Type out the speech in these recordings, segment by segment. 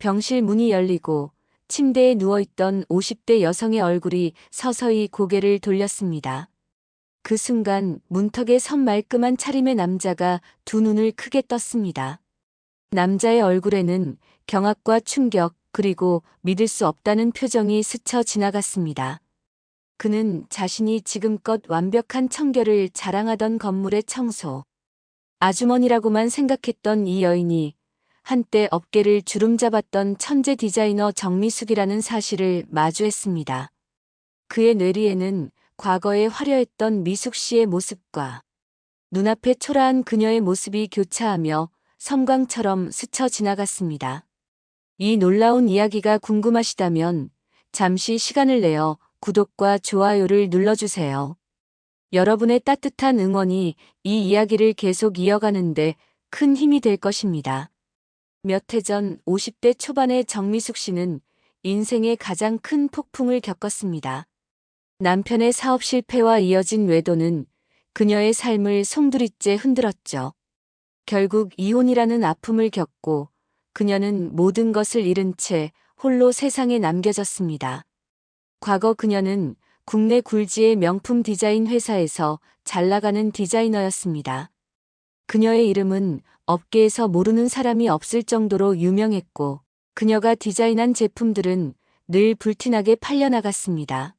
병실 문이 열리고 침대에 누워있던 50대 여성의 얼굴이 서서히 고개를 돌렸습니다. 그 순간 문턱에 선 말끔한 차림의 남자가 두 눈을 크게 떴습니다. 남자의 얼굴에는 경악과 충격 그리고 믿을 수 없다는 표정이 스쳐 지나갔습니다. 그는 자신이 지금껏 완벽한 청결을 자랑하던 건물의 청소. 아주머니라고만 생각했던 이 여인이 한때 업계를 주름잡았던 천재 디자이너 정미숙이라는 사실을 마주했습니다. 그의 뇌리에는 과거에 화려했던 미숙 씨의 모습과 눈앞에 초라한 그녀의 모습이 교차하며 섬광처럼 스쳐 지나갔습니다. 이 놀라운 이야기가 궁금하시다면 잠시 시간을 내어 구독과 좋아요를 눌러주세요. 여러분의 따뜻한 응원이 이 이야기를 계속 이어가는데 큰 힘이 될 것입니다. 몇 해 전 50대 초반의 정미숙 씨는 인생의 가장 큰 폭풍을 겪었습니다. 남편의 사업 실패와 이어진 외도는 그녀의 삶을 송두리째 흔들었죠. 결국 이혼이라는 아픔을 겪고 그녀는 모든 것을 잃은 채 홀로 세상에 남겨졌습니다. 과거 그녀는 국내 굴지의 명품 디자인 회사에서 잘 나가는 디자이너였습니다. 그녀의 이름은 업계에서 모르는 사람이 없을 정도로 유명했고 그녀가 디자인한 제품들은 늘 불티나게 팔려나갔습니다.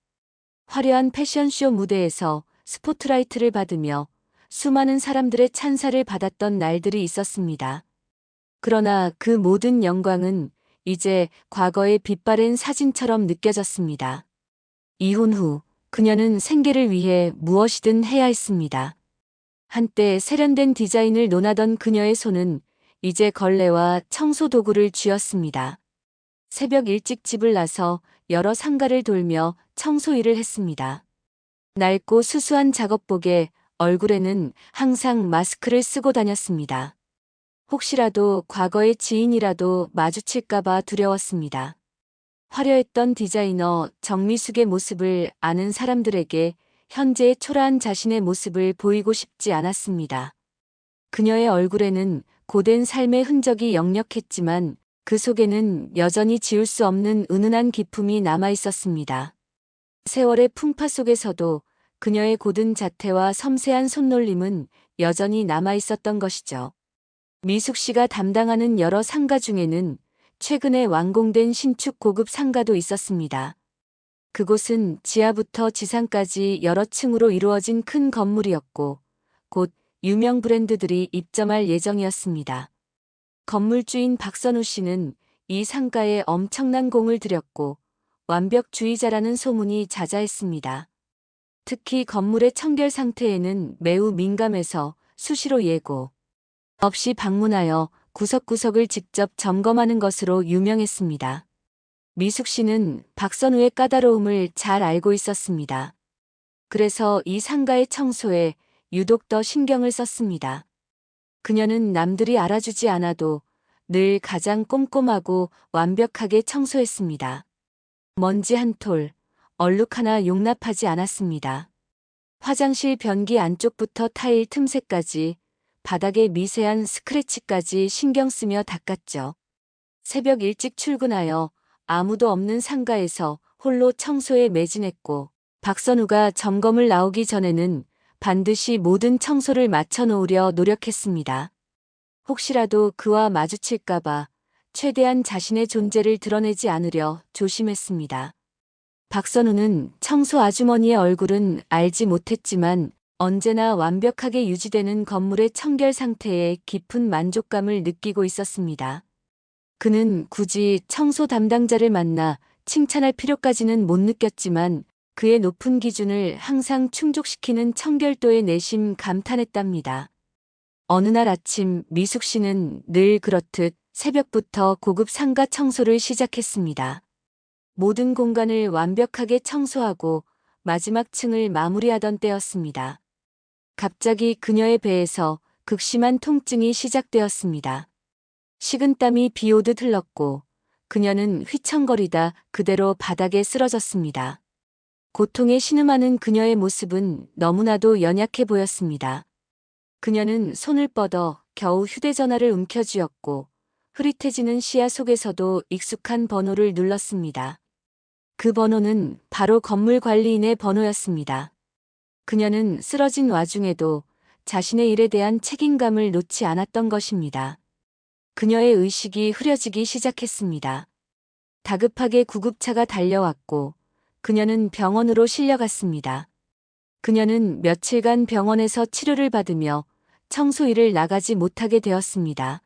화려한 패션쇼 무대에서 스포트라이트를 받으며 수많은 사람들의 찬사를 받았던 날들이 있었습니다. 그러나 그 모든 영광은 이제 과거의 빛바랜 사진처럼 느껴졌습니다. 이혼 후 그녀는 생계를 위해 무엇이든 해야 했습니다. 한때 세련된 디자인을 논하던 그녀의 손은 이제 걸레와 청소 도구를 쥐었습니다. 새벽 일찍 집을 나서 여러 상가를 돌며 청소 일을 했습니다. 낡고 수수한 작업복에 얼굴에는 항상 마스크를 쓰고 다녔습니다. 혹시라도 과거의 지인이라도 마주칠까봐 두려웠습니다. 화려했던 디자이너 정미숙의 모습을 아는 사람들에게 현재의 초라한 자신의 모습을 보이고 싶지 않았습니다. 그녀의 얼굴에는 고된 삶의 흔적이 역력했지만 그 속에는 여전히 지울 수 없는 은은한 기품이 남아 있었습니다. 세월의 풍파 속에서도 그녀의 고든 자태와 섬세한 손놀림은 여전히 남아 있었던 것이죠. 미숙 씨가 담당하는 여러 상가 중에는 최근에 완공된 신축 고급 상가도 있었습니다. 그곳은 지하부터 지상까지 여러 층으로 이루어진 큰 건물이었고, 곧 유명 브랜드들이 입점할 예정이었습니다. 건물주인 박선우 씨는 이 상가에 엄청난 공을 들였고, 완벽주의자라는 소문이 자자했습니다. 특히 건물의 청결 상태에는 매우 민감해서 수시로 예고 없이 방문하여 구석구석을 직접 점검하는 것으로 유명했습니다. 미숙 씨는 박선우의 까다로움을 잘 알고 있었습니다. 그래서 이 상가의 청소에 유독 더 신경을 썼습니다. 그녀는 남들이 알아주지 않아도 늘 가장 꼼꼼하고 완벽하게 청소했습니다. 먼지 한 톨, 얼룩 하나 용납하지 않았습니다. 화장실 변기 안쪽부터 타일 틈새까지 바닥에 미세한 스크래치까지 신경 쓰며 닦았죠. 새벽 일찍 출근하여 아무도 없는 상가에서 홀로 청소에 매진했고 박선우가 점검을 나오기 전에는 반드시 모든 청소를 마쳐놓으려 노력했습니다. 혹시라도 그와 마주칠까봐 최대한 자신의 존재를 드러내지 않으려 조심했습니다. 박선우는 청소 아주머니의 얼굴은 알지 못했지만 언제나 완벽하게 유지되는 건물의 청결 상태에 깊은 만족감을 느끼고 있었습니다. 그는 굳이 청소 담당자를 만나 칭찬할 필요까지는 못 느꼈지만 그의 높은 기준을 항상 충족시키는 청결도에 내심 감탄했답니다. 어느 날 아침 미숙 씨는 늘 그렇듯 새벽부터 고급 상가 청소를 시작했습니다. 모든 공간을 완벽하게 청소하고 마지막 층을 마무리하던 때였습니다. 갑자기 그녀의 배에서 극심한 통증이 시작되었습니다. 식은땀이 비오듯 흘렀고 그녀는 휘청거리다 그대로 바닥에 쓰러졌습니다. 고통에 신음하는 그녀의 모습은 너무나도 연약해 보였습니다. 그녀는 손을 뻗어 겨우 휴대전화를 움켜쥐었고 흐릿해지는 시야 속에서도 익숙한 번호를 눌렀습니다. 그 번호는 바로 건물 관리인의 번호였습니다. 그녀는 쓰러진 와중에도 자신의 일에 대한 책임감을 놓지 않았던 것입니다. 그녀의 의식이 흐려지기 시작했습니다. 다급하게 구급차가 달려왔고 그녀는 병원으로 실려갔습니다. 그녀는 며칠간 병원에서 치료를 받으며 청소 일을 나가지 못하게 되었습니다.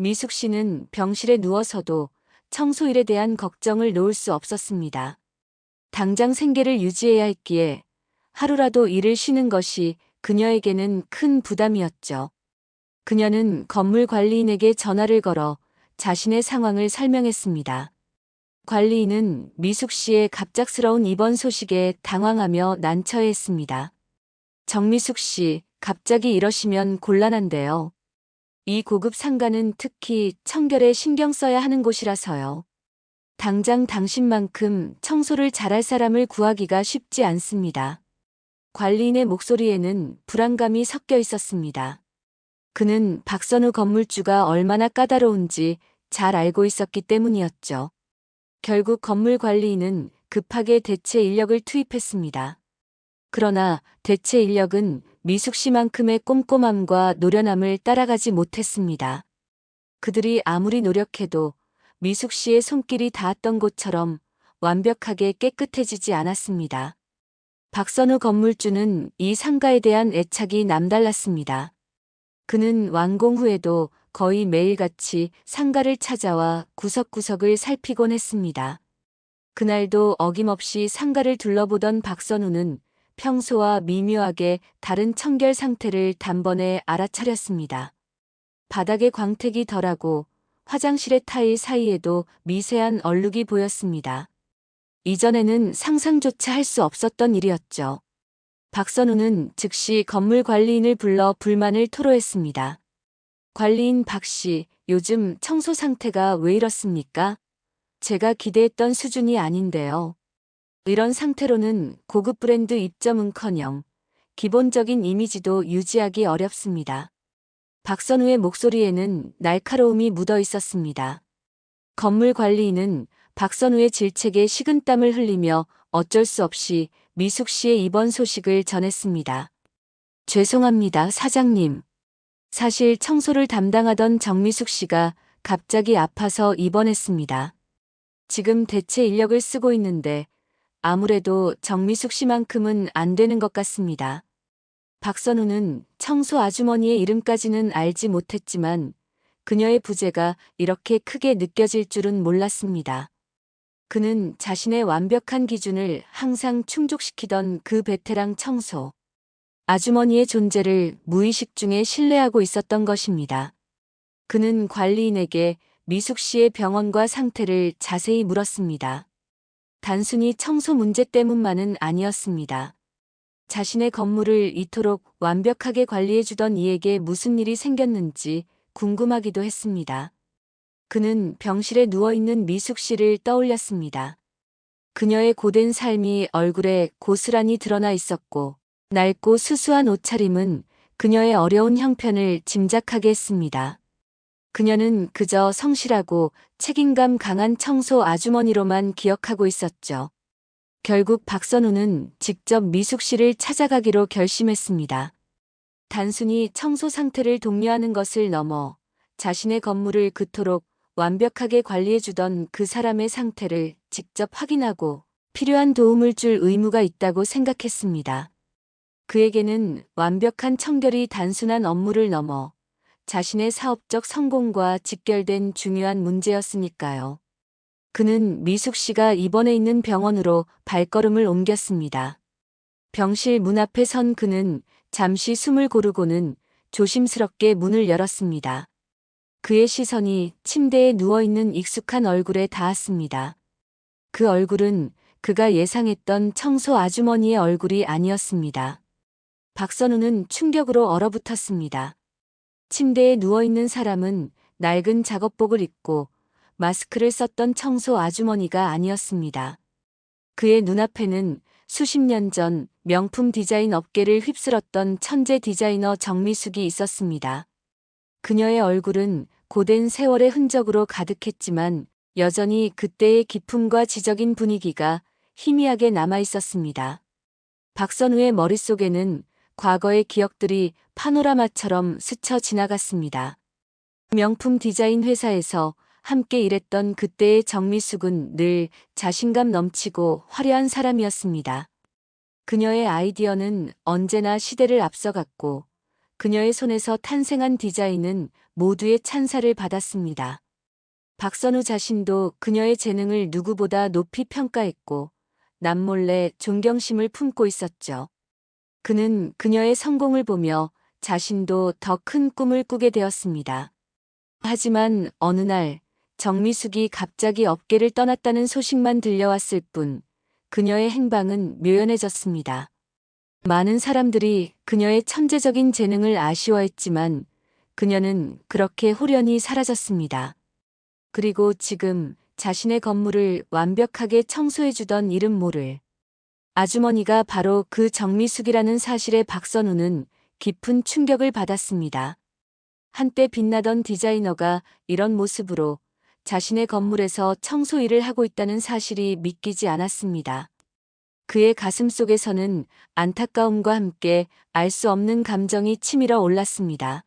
미숙 씨는 병실에 누워서도 청소 일에 대한 걱정을 놓을 수 없었습니다. 당장 생계를 유지해야 했기에 하루라도 일을 쉬는 것이 그녀에게는 큰 부담이었죠. 그녀는 건물 관리인에게 전화를 걸어 자신의 상황을 설명했습니다. 관리인은 미숙 씨의 갑작스러운 입원 소식에 당황하며 난처해했습니다. 정미숙 씨, 갑자기 이러시면 곤란한데요. 이 고급 상가는 특히 청결에 신경 써야 하는 곳이라서요. 당장 당신만큼 청소를 잘할 사람을 구하기가 쉽지 않습니다. 관리인의 목소리에는 불안감이 섞여 있었습니다. 그는 박선우 건물주가 얼마나 까다로운지 잘 알고 있었기 때문이었죠. 결국 건물 관리인은 급하게 대체 인력을 투입했습니다. 그러나 대체 인력은 미숙 씨만큼의 꼼꼼함과 노련함을 따라가지 못했습니다. 그들이 아무리 노력해도 미숙 씨의 손길이 닿았던 곳처럼 완벽하게 깨끗해지지 않았습니다. 박선우 건물주는 이 상가에 대한 애착이 남달랐습니다. 그는 완공 후에도 거의 매일같이 상가를 찾아와 구석구석을 살피곤 했습니다. 그날도 어김없이 상가를 둘러보던 박선우는 평소와 미묘하게 다른 청결 상태를 단번에 알아차렸습니다. 바닥에 광택이 덜하고 화장실의 타일 사이에도 미세한 얼룩이 보였습니다. 이전에는 상상조차 할 수 없었던 일이었죠. 박선우는 즉시 건물 관리인을 불러 불만을 토로했습니다. 관리인 박 씨, 요즘 청소 상태가 왜 이렇습니까? 제가 기대했던 수준이 아닌데요. 이런 상태로는 고급 브랜드 입점은커녕 기본적인 이미지도 유지하기 어렵습니다. 박선우의 목소리에는 날카로움이 묻어 있었습니다. 건물 관리인은 박선우의 질책에 식은땀을 흘리며 어쩔 수 없이 미숙 씨의 입원 소식을 전했습니다. 죄송합니다, 사장님. 사실 청소를 담당하던 정미숙 씨가 갑자기 아파서 입원했습니다. 지금 대체 인력을 쓰고 있는데 아무래도 정미숙 씨만큼은 안 되는 것 같습니다. 박선우는 청소 아주머니의 이름까지는 알지 못했지만 그녀의 부재가 이렇게 크게 느껴질 줄은 몰랐습니다. 그는 자신의 완벽한 기준을 항상 충족시키던 그 베테랑 청소. 아주머니의 존재를 무의식 중에 신뢰하고 있었던 것입니다. 그는 관리인에게 미숙 씨의 병원과 상태를 자세히 물었습니다. 단순히 청소 문제 때문만은 아니었습니다. 자신의 건물을 이토록 완벽하게 관리해주던 이에게 무슨 일이 생겼는지 궁금하기도 했습니다. 그는 병실에 누워있는 미숙 씨를 떠올렸습니다. 그녀의 고된 삶이 얼굴에 고스란히 드러나 있었고 낡고 수수한 옷차림은 그녀의 어려운 형편을 짐작하게 했습니다. 그녀는 그저 성실하고 책임감 강한 청소 아주머니로만 기억하고 있었죠. 결국 박선우는 직접 미숙 씨를 찾아가기로 결심했습니다. 단순히 청소 상태를 독려하는 것을 넘어 자신의 건물을 그토록 완벽하게 관리해주던 그 사람의 상태를 직접 확인하고 필요한 도움을 줄 의무가 있다고 생각했습니다. 그에게는 완벽한 청결이 단순한 업무를 넘어 자신의 사업적 성공과 직결된 중요한 문제였으니까요. 그는 미숙 씨가 입원해 있는 병원으로 발걸음을 옮겼습니다. 병실 문 앞에 선 그는 잠시 숨을 고르고는 조심스럽게 문을 열었습니다. 그의 시선이 침대에 누워있는 익숙한 얼굴에 닿았습니다. 그 얼굴은 그가 예상했던 청소 아주머니의 얼굴이 아니었습니다. 박선우는 충격으로 얼어붙었습니다. 침대에 누워있는 사람은 낡은 작업복을 입고 마스크를 썼던 청소 아주머니가 아니었습니다. 그의 눈앞에는 수십 년 전 명품 디자인 업계를 휩쓸었던 천재 디자이너 정미숙이 있었습니다. 그녀의 얼굴은 고된 세월의 흔적으로 가득했지만 여전히 그때의 기품과 지적인 분위기가 희미하게 남아 있었습니다. 박선우의 머릿속에는 과거의 기억들이 파노라마처럼 스쳐 지나갔습니다. 명품 디자인 회사에서 함께 일했던 그때의 정미숙은 늘 자신감 넘치고 화려한 사람이었습니다. 그녀의 아이디어는 언제나 시대를 앞서갔고 그녀의 손에서 탄생한 디자인은 모두의 찬사를 받았습니다. 박선우 자신도 그녀의 재능을 누구보다 높이 평가했고 남몰래 존경심을 품고 있었죠. 그는 그녀의 성공을 보며 자신도 더 큰 꿈을 꾸게 되었습니다. 하지만 어느 날 정미숙이 갑자기 업계를 떠났다는 소식만 들려왔을 뿐 그녀의 행방은 묘연해졌습니다. 많은 사람들이 그녀의 천재적인 재능을 아쉬워했지만 그녀는 그렇게 홀연히 사라졌습니다. 그리고 지금 자신의 건물을 완벽하게 청소해주던 이름 모를 아주머니가 바로 그 정미숙이라는 사실에 박선우는 깊은 충격을 받았습니다. 한때 빛나던 디자이너가 이런 모습으로 자신의 건물에서 청소 일을 하고 있다는 사실이 믿기지 않았습니다. 그의 가슴 속에서는 안타까움과 함께 알 수 없는 감정이 치밀어 올랐습니다.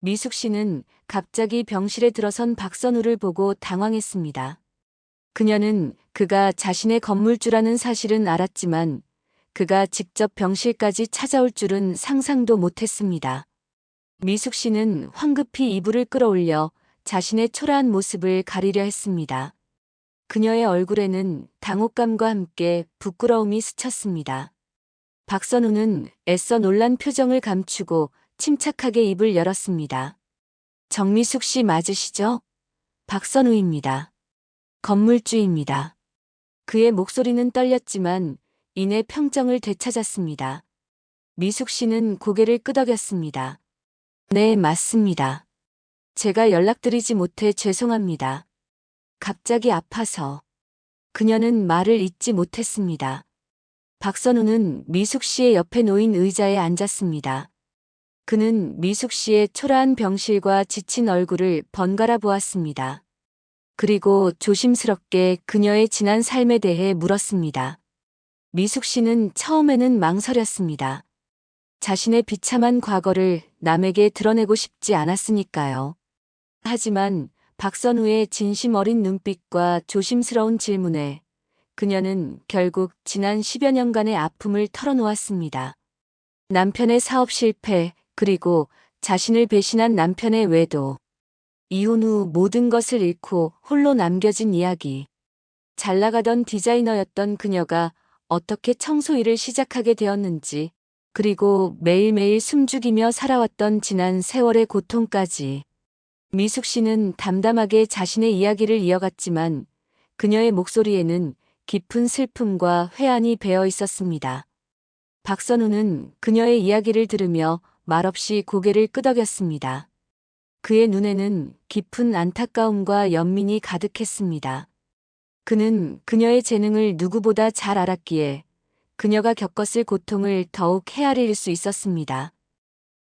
미숙 씨는 갑자기 병실에 들어선 박선우를 보고 당황했습니다. 그녀는 그가 자신의 건물주라는 사실은 알았지만 그가 직접 병실까지 찾아올 줄은 상상도 못했습니다. 미숙 씨는 황급히 이불을 끌어올려 자신의 초라한 모습을 가리려 했습니다. 그녀의 얼굴에는 당혹감과 함께 부끄러움이 스쳤습니다. 박선우는 애써 놀란 표정을 감추고 침착하게 입을 열었습니다. 정미숙 씨 맞으시죠? 박선우입니다. 건물주입니다. 그의 목소리는 떨렸지만 이내 평정을 되찾았습니다. 미숙 씨는 고개를 끄덕였습니다. 네, 맞습니다. 제가 연락드리지 못해 죄송합니다. 갑자기 아파서. 그녀는 말을 잇지 못했습니다. 박선우는 미숙 씨의 옆에 놓인 의자에 앉았습니다. 그는 미숙 씨의 초라한 병실과 지친 얼굴을 번갈아 보았습니다. 그리고 조심스럽게 그녀의 지난 삶에 대해 물었습니다. 미숙 씨는 처음에는 망설였습니다. 자신의 비참한 과거를 남에게 드러내고 싶지 않았으니까요. 하지만 박선우의 진심 어린 눈빛과 조심스러운 질문에 그녀는 결국 지난 10여 년간의 아픔을 털어놓았습니다. 남편의 사업 실패, 그리고 자신을 배신한 남편의 외도. 이혼 후 모든 것을 잃고 홀로 남겨진 이야기. 잘 나가던 디자이너였던 그녀가 어떻게 청소 일을 시작하게 되었는지, 그리고 매일매일 숨죽이며 살아왔던 지난 세월의 고통까지. 미숙 씨는 담담하게 자신의 이야기를 이어갔지만 그녀의 목소리에는 깊은 슬픔과 회한이 배어 있었습니다. 박선우는 그녀의 이야기를 들으며 말없이 고개를 끄덕였습니다. 그의 눈에는 깊은 안타까움과 연민이 가득했습니다. 그는 그녀의 재능을 누구보다 잘 알았기에 그녀가 겪었을 고통을 더욱 헤아릴 수 있었습니다.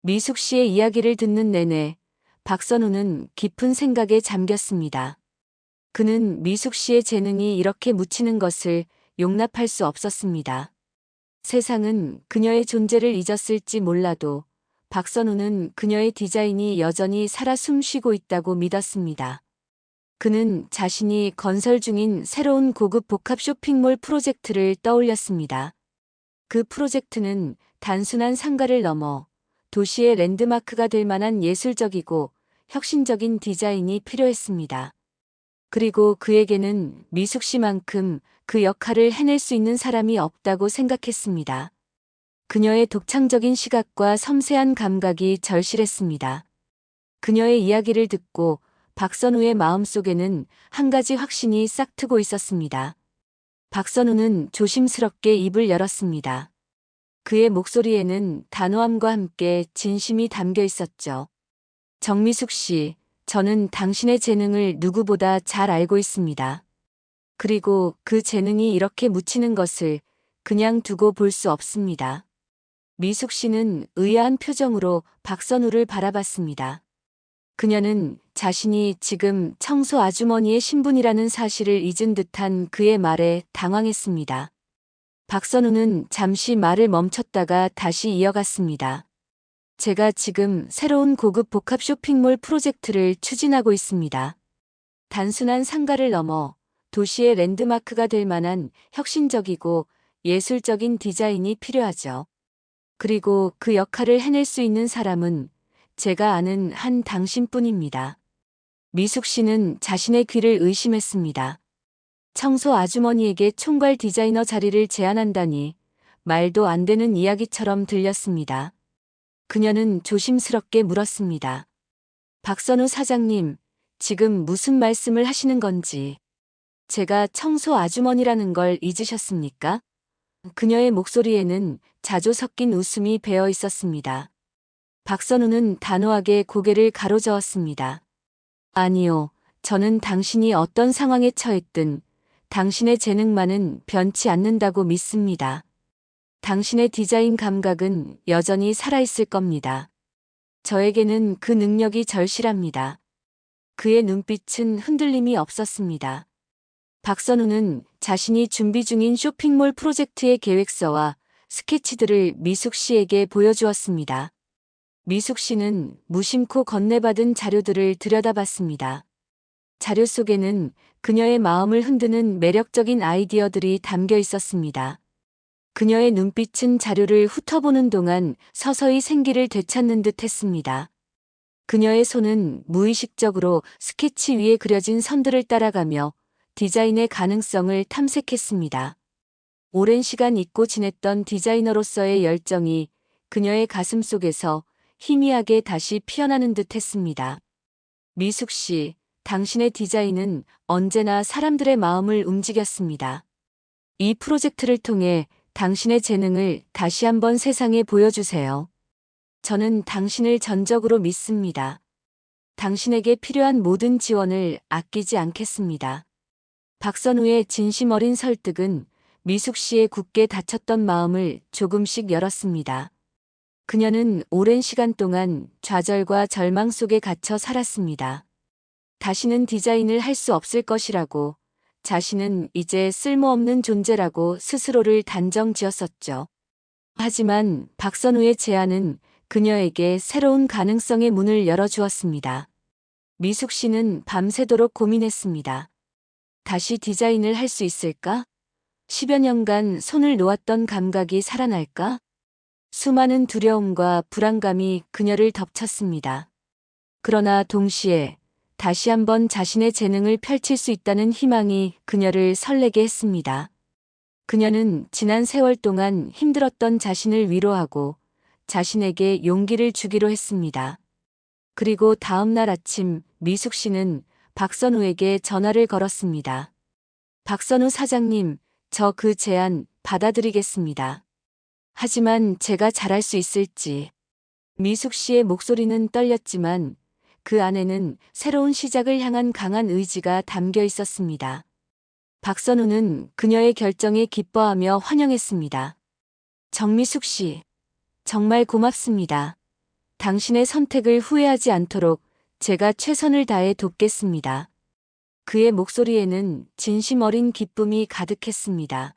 미숙 씨의 이야기를 듣는 내내 박선우는 깊은 생각에 잠겼습니다. 그는 미숙 씨의 재능이 이렇게 묻히는 것을 용납할 수 없었습니다. 세상은 그녀의 존재를 잊었을지 몰라도 박선우는 그녀의 디자인이 여전히 살아 숨쉬고 있다고 믿었습니다. 그는 자신이 건설 중인 새로운 고급 복합 쇼핑몰 프로젝트를 떠올렸습니다. 그 프로젝트는 단순한 상가를 넘어 도시의 랜드마크가 될 만한 예술적이고 혁신적인 디자인이 필요했습니다. 그리고 그에게는 미숙 씨만큼 그 역할을 해낼 수 있는 사람이 없다고 생각했습니다. 그녀의 독창적인 시각과 섬세한 감각이 절실했습니다. 그녀의 이야기를 듣고 박선우의 마음속에는 한 가지 확신이 싹트고 있었습니다. 박선우는 조심스럽게 입을 열었습니다. 그의 목소리에는 단호함과 함께 진심이 담겨 있었죠. 정미숙 씨, 저는 당신의 재능을 누구보다 잘 알고 있습니다. 그리고 그 재능이 이렇게 묻히는 것을 그냥 두고 볼 수 없습니다. 미숙 씨는 의아한 표정으로 박선우를 바라봤습니다. 그녀는 자신이 지금 청소 아주머니의 신분이라는 사실을 잊은 듯한 그의 말에 당황했습니다. 박선우는 잠시 말을 멈췄다가 다시 이어갔습니다. 제가 지금 새로운 고급 복합 쇼핑몰 프로젝트를 추진하고 있습니다. 단순한 상가를 넘어 도시의 랜드마크가 될 만한 혁신적이고 예술적인 디자인이 필요하죠. 그리고 그 역할을 해낼 수 있는 사람은 제가 아는 한 당신뿐입니다. 미숙 씨는 자신의 귀를 의심했습니다. 청소 아주머니에게 총괄 디자이너 자리를 제안한다니 말도 안 되는 이야기처럼 들렸습니다. 그녀는 조심스럽게 물었습니다. 박선우 사장님, 지금 무슨 말씀을 하시는 건지. 제가 청소 아주머니라는 걸 잊으셨습니까? 그녀의 목소리에는 자조 섞인 웃음이 배어 있었습니다. 박선우는 단호하게 고개를 가로저었습니다. 아니요, 저는 당신이 어떤 상황에 처했든 당신의 재능만은 변치 않는다고 믿습니다. 당신의 디자인 감각은 여전히 살아있을 겁니다. 저에게는 그 능력이 절실합니다. 그의 눈빛은 흔들림이 없었습니다. 박선우는 자신이 준비 중인 쇼핑몰 프로젝트의 계획서와 스케치들을 미숙 씨에게 보여주었습니다. 미숙 씨는 무심코 건네받은 자료들을 들여다봤습니다. 자료 속에는 그녀의 마음을 흔드는 매력적인 아이디어들이 담겨 있었습니다. 그녀의 눈빛은 자료를 훑어보는 동안 서서히 생기를 되찾는 듯 했습니다. 그녀의 손은 무의식적으로 스케치 위에 그려진 선들을 따라가며 디자인의 가능성을 탐색했습니다. 오랜 시간 잊고 지냈던 디자이너로서의 열정이 그녀의 가슴 속에서 희미하게 다시 피어나는 듯 했습니다. 미숙 씨, 당신의 디자인은 언제나 사람들의 마음을 움직였습니다. 이 프로젝트를 통해 당신의 재능을 다시 한번 세상에 보여주세요. 저는 당신을 전적으로 믿습니다. 당신에게 필요한 모든 지원을 아끼지 않겠습니다. 박선우의 진심 어린 설득은 미숙 씨의 굳게 닫혔던 마음을 조금씩 열었습니다. 그녀는 오랜 시간 동안 좌절과 절망 속에 갇혀 살았습니다. 다시는 디자인을 할 수 없을 것이라고 자신은 이제 쓸모없는 존재라고 스스로를 단정 지었었죠. 하지만 박선우의 제안은 그녀에게 새로운 가능성의 문을 열어주었습니다. 미숙 씨는 밤새도록 고민했습니다. 다시 디자인을 할 수 있을까? 10여 년간 손을 놓았던 감각이 살아날까? 수많은 두려움과 불안감이 그녀를 덮쳤습니다. 그러나 동시에 다시 한번 자신의 재능을 펼칠 수 있다는 희망이 그녀를 설레게 했습니다. 그녀는 지난 세월 동안 힘들었던 자신을 위로하고 자신에게 용기를 주기로 했습니다. 그리고 다음 날 아침 미숙 씨는 박선우에게 전화를 걸었습니다. 박선우 사장님, 저 그 제안 받아들이겠습니다. 하지만 제가 잘할 수 있을지. 미숙 씨의 목소리는 떨렸지만 그 안에는 새로운 시작을 향한 강한 의지가 담겨 있었습니다. 박선우는 그녀의 결정에 기뻐하며 환영했습니다. 정미숙 씨, 정말 고맙습니다. 당신의 선택을 후회하지 않도록 제가 최선을 다해 돕겠습니다. 그의 목소리에는 진심 어린 기쁨이 가득했습니다.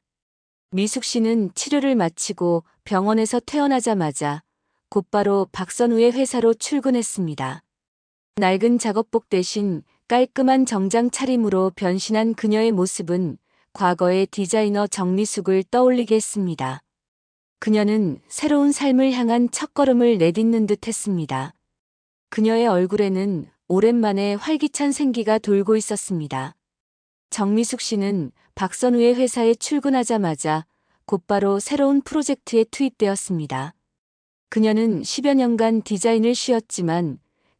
미숙 씨는 치료를 마치고 병원에서 퇴원하자마자 곧바로 박선우의 회사로 출근했습니다. 낡은 작업복 대신 깔끔한 정장 차림으로 변신한 그녀의 모습은 과거의 디자이너 정미숙을 떠올리게 했습니다. 그녀는 새로운 삶을 향한 첫걸음을 내딛는 듯 했습니다. 그녀의 얼굴에는 오랜만에 활기찬 생기가 돌고 있었습니다. 정미숙 씨는 박선우의 회사에 출근하자마자 곧바로 새로운 프로젝트에 투입되었습니다. 그녀는 10여 년간 디자인을 쉬었지만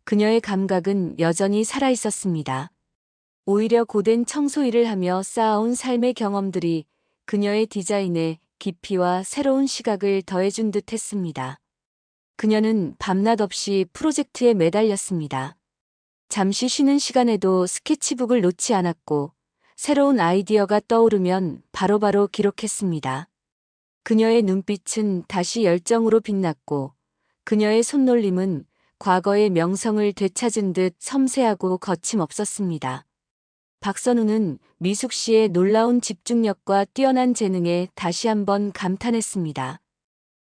그녀의 감각은 여전히 살아 있었습니다. 오히려 고된 청소 일을 하며 쌓아온 삶의 경험들이 그녀의 디자인에 깊이와 새로운 시각을 더해준 듯 했습니다. 그녀는 밤낮 없이 프로젝트에 매달렸습니다. 잠시 쉬는 시간에도 스케치북을 놓지 않았고 새로운 아이디어가 떠오르면 바로바로 바로 기록했습니다. 그녀의 눈빛은 다시 열정으로 빛났고 그녀의 손놀림은 과거의 명성을 되찾은 듯 섬세하고 거침없었습니다. 박선우는 미숙 씨의 놀라운 집중력과 뛰어난 재능에 다시 한번 감탄했습니다.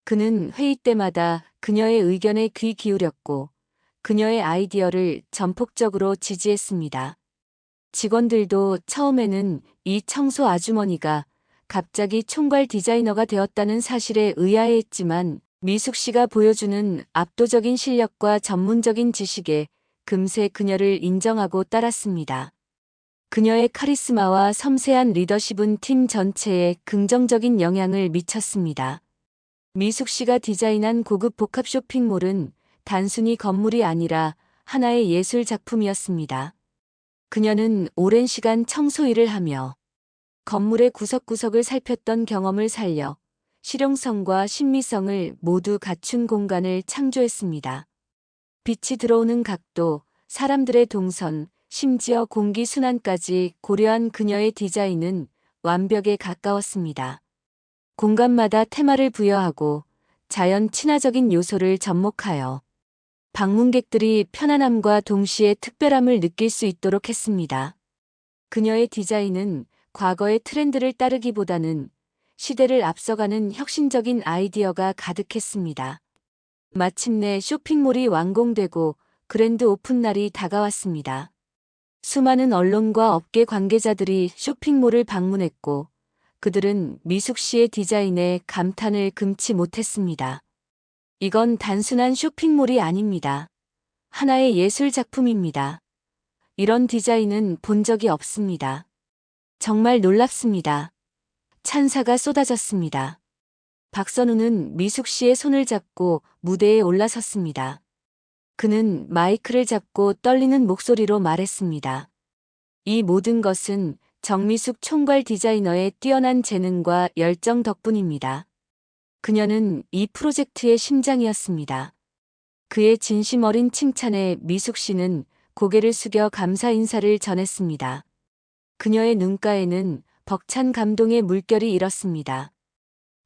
그는 회의 때마다 그녀의 의견에 귀 기울였고 그녀의 아이디어를 전폭적으로 지지했습니다. 직원들도 처음에는 이 청소 아주머니가 갑자기 총괄 디자이너가 되었다는 사실에 의아해했지만 미숙 씨가 보여주는 압도적인 실력과 전문적인 지식에 금세 그녀를 인정하고 따랐습니다. 그녀의 카리스마와 섬세한 리더십은 팀 전체에 긍정적인 영향을 미쳤습니다. 미숙 씨가 디자인한 고급 복합 쇼핑몰은 단순히 건물이 아니라 하나의 예술 작품이었습니다. 그녀는 오랜 시간 청소 일을 하며 건물의 구석구석을 살폈던 경험을 살려 실용성과 신미성을 모두 갖춘 공간을 창조했습니다. 빛이 들어오는 각도, 사람들의 동선, 심지어 공기 순환까지 고려한 그녀의 디자인은 완벽에 가까웠습니다. 공간마다 테마를 부여하고 자연 친화적인 요소를 접목하여 방문객들이 편안함과 동시에 특별함을 느낄 수 있도록 했습니다. 그녀의 디자인은 과거의 트렌드를 따르기보다는 시대를 앞서가는 혁신적인 아이디어가 가득했습니다. 마침내 쇼핑몰이 완공되고 그랜드 오픈 날이 다가왔습니다. 수많은 언론과 업계 관계자들이 쇼핑몰을 방문했고 그들은 미숙 씨의 디자인에 감탄을 금치 못했습니다. 이건 단순한 쇼핑몰이 아닙니다. 하나의 예술 작품입니다. 이런 디자인은 본 적이 없습니다. 정말 놀랍습니다. 찬사가 쏟아졌습니다. 박선우는 미숙 씨의 손을 잡고 무대에 올라섰습니다. 그는 마이크를 잡고 떨리는 목소리로 말했습니다. 이 모든 것은 정미숙 총괄 디자이너의 뛰어난 재능과 열정 덕분입니다. 그녀는 이 프로젝트의 심장이었습니다. 그의 진심 어린 칭찬에 미숙 씨는 고개를 숙여 감사 인사를 전했습니다. 그녀의 눈가에는 벅찬 감동의 물결이 일었습니다.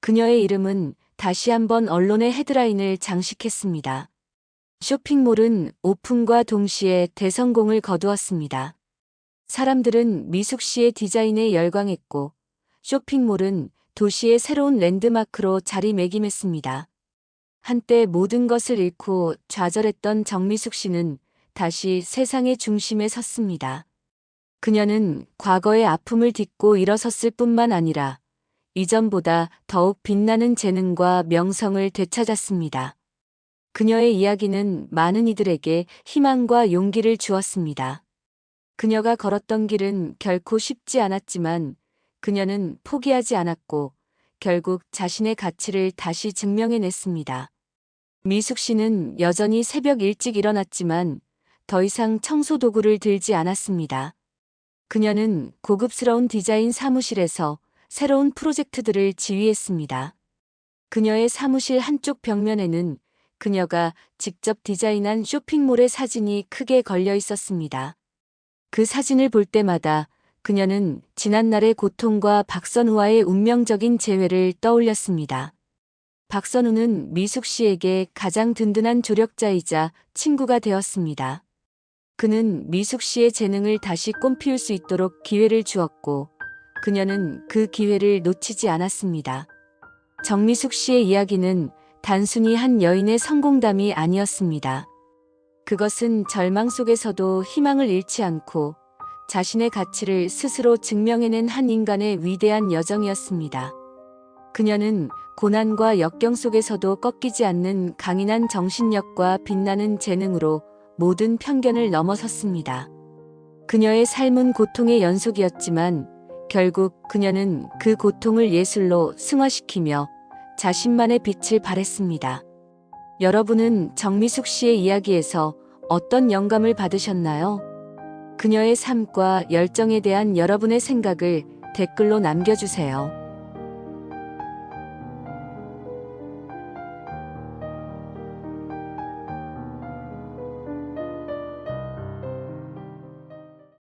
그녀의 이름은 다시 한번 언론의 헤드라인을 장식했습니다. 쇼핑몰은 오픈과 동시에 대성공을 거두었습니다. 사람들은 미숙 씨의 디자인에 열광했고 쇼핑몰은 도시의 새로운 랜드마크로 자리매김했습니다. 한때 모든 것을 잃고 좌절했던 정미숙 씨는 다시 세상의 중심에 섰습니다. 그녀는 과거의 아픔을 딛고 일어섰을 뿐만 아니라 이전보다 더욱 빛나는 재능과 명성을 되찾았습니다. 그녀의 이야기는 많은 이들에게 희망과 용기를 주었습니다. 그녀가 걸었던 길은 결코 쉽지 않았지만 그녀는 포기하지 않았고 결국 자신의 가치를 다시 증명해냈습니다. 미숙 씨는 여전히 새벽 일찍 일어났지만 더 이상 청소 도구를 들지 않았습니다. 그녀는 고급스러운 디자인 사무실에서 새로운 프로젝트들을 지휘했습니다. 그녀의 사무실 한쪽 벽면에는 그녀가 직접 디자인한 쇼핑몰의 사진이 크게 걸려 있었습니다. 그 사진을 볼 때마다 그녀는 지난날의 고통과 박선우와의 운명적인 재회를 떠올렸습니다. 박선우는 미숙 씨에게 가장 든든한 조력자이자 친구가 되었습니다. 그는 미숙 씨의 재능을 다시 꽃피울 수 있도록 기회를 주었고, 그녀는 그 기회를 놓치지 않았습니다. 정미숙 씨의 이야기는 단순히 한 여인의 성공담이 아니었습니다. 그것은 절망 속에서도 희망을 잃지 않고 자신의 가치를 스스로 증명해낸 한 인간의 위대한 여정이었습니다. 그녀는 고난과 역경 속에서도 꺾이지 않는 강인한 정신력과 빛나는 재능으로 모든 편견을 넘어섰습니다. 그녀의 삶은 고통의 연속이었지만 결국 그녀는 그 고통을 예술로 승화시키며 자신만의 빛을 발했습니다. 여러분은 정미숙 씨의 이야기에서 어떤 영감을 받으셨나요? 그녀의 삶과 열정에 대한 여러분의 생각을 댓글로 남겨주세요.